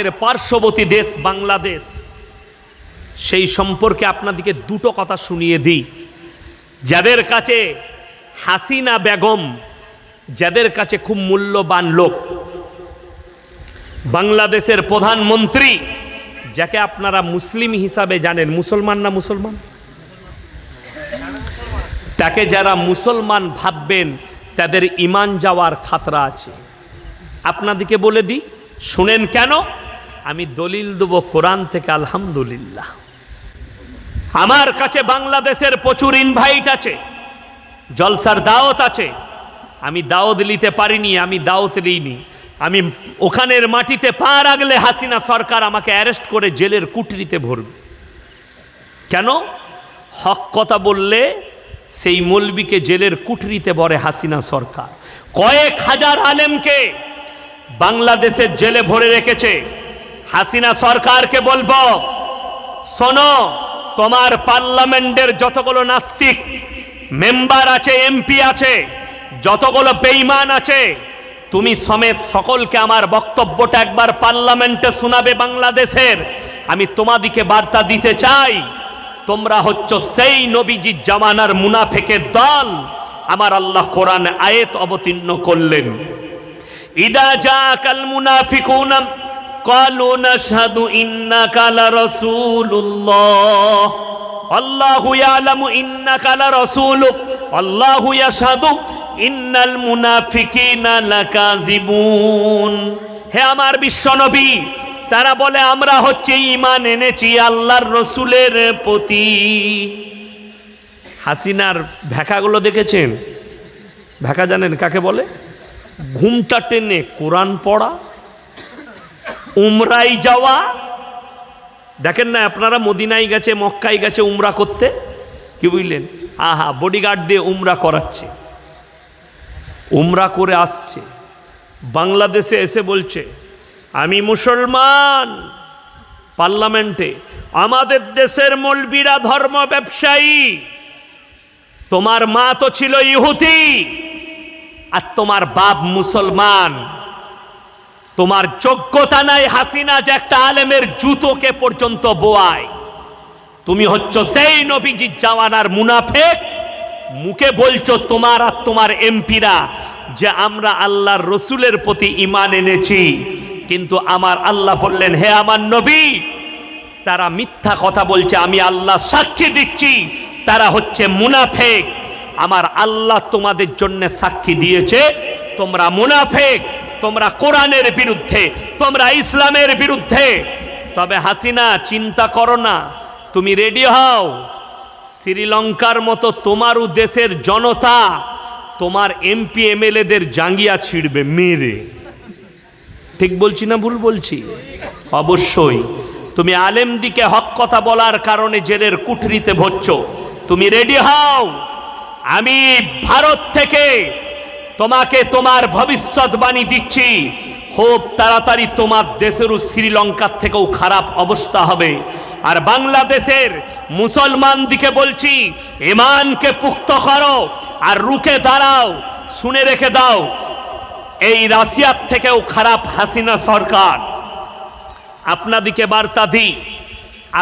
এর পার্শ্ববর্তী দেশ বাংলাদেশ, সেই সম্পর্কে আপনাদেরকে দুটো কথা শুনিয়ে দিই। যাদের কাছে হাসিনা বেগম, যাদের কাছে খুব মূল্যবান লোক, বাংলাদেশের প্রধানমন্ত্রী, যাকে আপনারা মুসলিম হিসাবে জানেন, মুসলমান না মুসলমান? তাকে যারা মুসলমান ভাববেন, তাদের ইমান যাওয়ার খাতরা আছে। আপনাদেরকে বলে দিই, শুনেন কেন? আমি দলিল দেব কোরআন থেকে আলহামদুলিল্লাহ। আমার কাছে বাংলাদেশের প্রচুর ইনভাইট আছে, জলসার দাওয়াত আছে। আমি দাওয়াত নিতে পারিনি, আমি দাওয়াত নিইনি আমি ওখানের মাটিতে পা রাখলে হাসিনা সরকার আমাকে অ্যারেস্ট করে জেলের কুটরিতে ভরবে। কেন? হক কথা বললে সেই মলবিকে জেলের কুঠরিতে ভরে হাসিনা সরকার। কয়েক হাজার আলেমকে বাংলাদেশের জেলে ভরে রেখেছে। হাসিনা সরকারকে বলব, শোনো, তোমার পার্লামেন্টের যতগুলো নাস্তিক মেম্বার আছে, এমপি আছে, যতগুলো বেইমান আছে, তুমি সমেত সকলকে আমার বক্তব্যটা একবার পার্লামেন্টে শোনাবে বাংলাদেশের। আমি তোমাদিকে বার্তা দিতে চাই, তোমরা হচ্ছ সেই নবীজির জামানার মুনাফেকের দল। আমার আল্লাহ কোরআন আয়াত অবতীর্ণ করলেন। ইদা জাকাল মুনাফিকুন قالوا نشهد إنك لرسول الله الله يعلم إنك لرسول الله يشهد إن المنافقين لكاذبون হে আমার বিশ্বনবী তারা বলে আমরা হচ্ছে ইমান এনেছি আল্লাহর রসুলের প্রতি হাসিনার ভেকাগুলো দেখেছেন ভেকা জানেন কাকে বলে ঘুমটা টেনে কোরআন পড়া উমরাই যাওয়া। দেখেন না, আপনারা মদিনায় গেছে, মক্কায় গেছে উমরা করতে? কি বুঝলেন? আহা বডিগার্ড দিয়ে উমরা করাচ্ছে। উমরা করে আসছে। বাংলাদেশে এসে বলছে, আমি মুসলমান পার্লামেন্টে, আমাদের দেশের মলবিরা ধর্ম ব্যবসায়ী। তোমার মা তো ছিল ইহুতি আর তোমার বাপ মুসলমান। তোমার যোগ্যতা নাই হাসিনা যে একটা আলেমের জুতোকে পর্যন্ত বোয়ায়। তুমি হচ্ছ সেই নবীজির জাওয়ানার মুনাফেক। মুখে বলছো তোমার আর তোমার এমপিরা যে আমরা আল্লাহর রসুলের প্রতি ইমান এনেছি, কিন্তু আমার আল্লাহ বললেন, হে আমার নবী, তারা মিথ্যা কথা বলছে, আমি আল্লাহ সাক্ষী দিচ্ছি, তারা হচ্ছে মুনাফেক। আমার আল্লাহ তোমাদের জন্য সাক্ষী দিয়েছে, তোমরা মুনাফেক। তোমরা কোরআনের বিরুদ্ধে, তোমরা ইসলামের বিরুদ্ধে। তবে হাসিনা, চিন্তা করো না, তুমি রেডি হও। শ্রীলঙ্কার মতো তোমারও দেশের জনতা, তোমার এমপি, এমএলএদের জাঙ্গিয়া ছিড়বে মেরে। ঠিক বলছি না ভুল বলছি? অবশ্যই। তুমি আলেম দিকে হক কথা বলার কারণে জেলের কুঠরিতে ভরছ। তুমি রেডি হও। আমি ভারত থেকে তোমাকে তোমার ভবিষ্যৎবাণী দিচ্ছি। খুব তাড়াতাড়ি তোমার দেশেরও শ্রীলঙ্কার থেকেও খারাপ অবস্থা হবে। আর বাংলাদেশের মুসলমান দিকে বলছি, ইমানকে পুক্ত করো আর রুখে দাঁড়াও, শুনে রেখে দাও, এই রাশিয়ার থেকেও খারাপ হাসিনা সরকার। আপনাদিকে বার্তা দিই,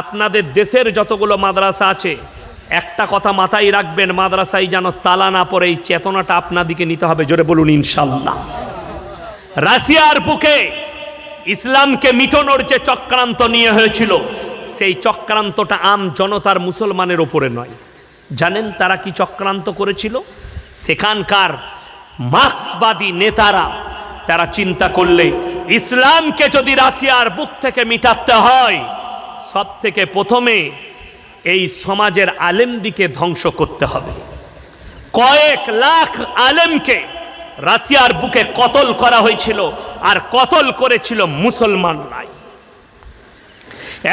আপনাদের দেশের যতগুলো মাদ্রাসা আছে একটা কথা মাথায় রাখবেন, মাদ্রাসায় যেন তালা না পড়ে, এই চেতনাটা আপনাদিকে নিতে হবে। জোরে বলুন ইনশাল্লাহ রাশিয়ার বুকে ইসলামকে মিটনোর যে চক্রান্ত নিয়ে হয়েছিল, সেই চক্রান্তটা আম জনতার মুসলমানের ওপরে নয়। জানেন তারা কি চক্রান্ত করেছিল? সেখানকার মার্ক্সবাদী নেতারা, তারা চিন্তা করলে, ইসলামকে যদি রাশিয়ার বুক থেকে মিটাতে হয় সব থেকে প্রথমে এই সমাজের আলেমদিকে ধ্বংস করতে হবে। কয়েক লাখ আলেমকে রাশিয়ার বুকে কতল করা হয়েছিল আর কতল করেছিল মুসলমানরাই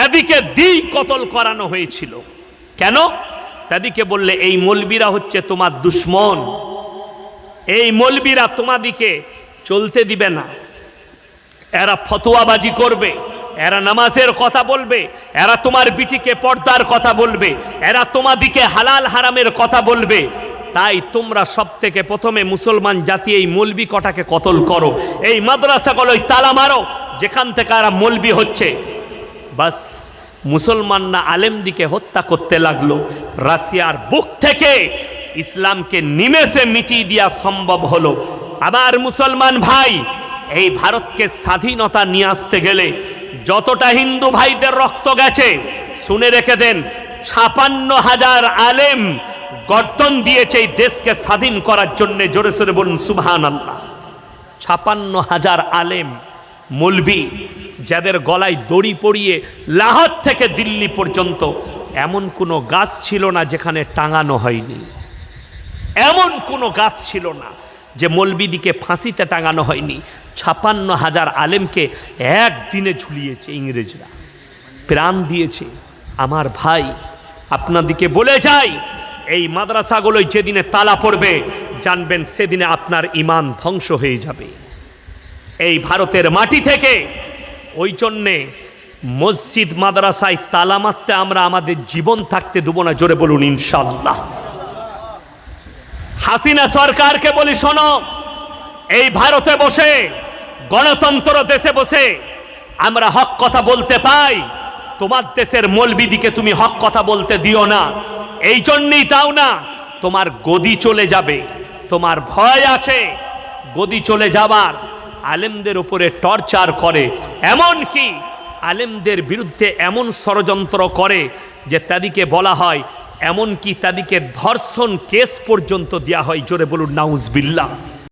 এদিকে দিই কতল করানো হয়েছিল। কেন? তাদিকে বললে, এই মলবিরা হচ্ছে তোমার দুশ্মন। এই মলবিরা তোমাদিকে চলতে দিবে না। এরা ফতোয়াবাজি করবে। এরা নামাজের কথা বলবে, এরা তোমার বিটিকে পর্দার কথা বলবে, এরা তোমাদিকে হালাল হারামের কথা বলবে। তাই তোমরা সব থেকে প্রথমে মুসলমান জাতি এই মলবি কটাকে কতল করো। এই মাদ্রাসাগুলোই তালা মারো, যেখান থেকে আর মলবি হচ্ছে। বাস, মুসলমানরা আলেমদিকে হত্যা করতে লাগল। রাশিয়ার বুক থেকে ইসলামকে নিমেষে মিটিয়ে দেওয়া সম্ভব হলো। আবার মুসলমান ভাই, এই ভারতকে স্বাধীনতা নিয়ে আসতে গেলে যতটা হিন্দু ভাইদের রক্ত গেছে, শুনে রেখে দেন, ছাপান্ন হাজার আলেম গর্দন দিয়েছে এই দেশকে স্বাধীন করার জন্য, জোরে সোরে বলুন সুবহান আল্লাহ ছাপান্ন হাজার আলেম, মলবি, যাদের গলায় দড়ি পরিয়ে লাহোর থেকে দিল্লি পর্যন্ত, এমন কোনো গাছ ছিল না যেখানে টাঙানো হয়নি। এমন কোনো গাছ ছিল না যে মলবিদিকে ফাঁসিতে টাঙানো হয়নি, ছাপান্ন হাজার আলেমকে একদিনে ঝুলিয়েছে ইংরেজরা। প্রাণ দিয়েছে, আমার ভাই, আপনাদিকে বলে যাই, এই মাদ্রাসাগুলোয় যেদিনে তালা পড়বে, জানবেন সেদিনে আপনার ইমান ধ্বংস হয়ে যাবে। এই ভারতের মাটি থেকে, ওই জন্যে মসজিদ মাদ্রাসায় তালা মারতে আমরা আমাদের জীবন থাকতে দেবো না, জোরে বলুন ইনশাল্লাহ হাসিনা সরকারকে বলি শোনো, এই ভারতে বসে, গণতন্ত্র দেশে বসে আমরা হক কথা বলতে পাই, তোমার দেশের মলবিদিকে তুমি হক কথা বলতে দিও না, এই জন্যই তাও না, তোমার গদি চলে যাবে, তোমার ভয় আছে, গদি চলে যাবার, আলেমদের উপরে টর্চার করে এমন কি আলেমদের বিরুদ্ধে এমন ষড়যন্ত্র করে, যে তাদেরকে বলা হয় এমনকি তাদেরকে ধর্ষণ কেস পর্যন্ত দেওয়া হয়। জোরে বলুন নাউজবিল্লা